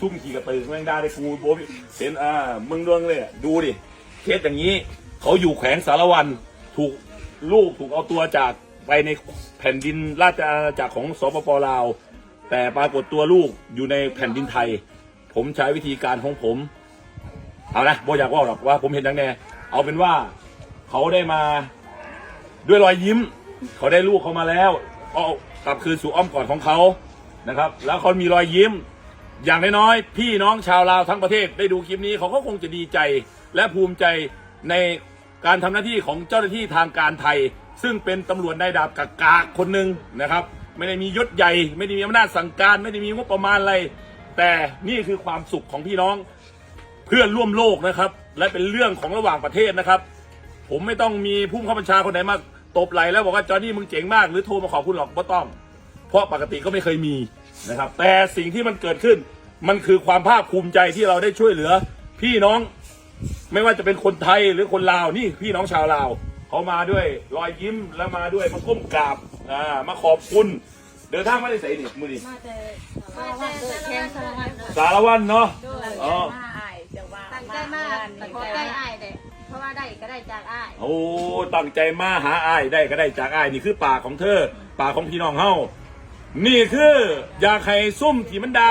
ซุ่มขี่กระตือแม่งดาได้กูโบะเห็นอ่ามึงดวงเลยอะดูดิเคสอย่างนี้ เขาอยู่แขวงสารวันถูกลูกถูกเอาตัวจากไปในแผ่นดินราชอาณาจักรของสปปลาว แต่ปรากฏตัวลูกอยู่ในแผ่นดินไทย ผมใช้วิธีการของผม เอานะโบอยากว่าหรอกว่าผมเห็นดังแน่เอาเป็นว่าเขาได้มาด้วยรอยยิ้ม เขาได้ลูกเขามาแล้วเอากลับคืนสู่อ้อมกอดของเขานะครับ แล้วเขามีรอยยิ้ม อย่างน้อยๆพี่น้องชาวลาวทั้งประเทศได้ดูคลิปนี้เขาก็คงจะดีใจ และภูมิใจในการทำหน้าที่ของเจ้าหน้าที่ทางการไทย ซึ่งเป็นตำรวจนายดาบกากาคนหนึ่งนะครับ ไม่ได้มียศใหญ่ ไม่ได้มีอำนาจสั่งการ ไม่ได้มีงบประมาณอะไร แต่นี่คือความสุขของพี่น้องเพื่อนร่วมโลกนะครับ และเป็นเรื่องของระหว่างประเทศนะครับ ผมไม่ต้องมีผู้บังคับบัญชาคนไหนมาตบไหลแล้วบอกว่าจอห์นนี่มึงเจ๋งมากหรือโทรมาขอบคุณหรอกไม่ต้อง เพราะปกติก็ไม่เคยมี นะครับ แต่สิ่งที่มันเกิดขึ้น มันคือความภาคภูมิใจที่เราได้ช่วยเหลือ พี่น้องไม่ว่าจะเป็นคนไทยหรือคนลาวนี่พี่น้องชาวลาวเขามาด้วยรอยยิ้มแล้วมาด้วยมาก้มกราบอ่ามาขอบคุณ เดินทางมาได้ใส่นี่มือนี่มาแต่สารวัตรเกิดแทงสารวัตรสารวันเนาะด้วยอ๋อมาอายจะว่าตั้งใจมากแต่ขอได้อ้ายเด้เพราะว่าได้ก็ได้จากอ้ายโอ้ตั้งใจมาหาอ้ายได้ก็ได้จากอ้ายนี่คือปากของเธอปากของพี่น้องเฮา นี่คืออยากให้ซุ่มที่มันดา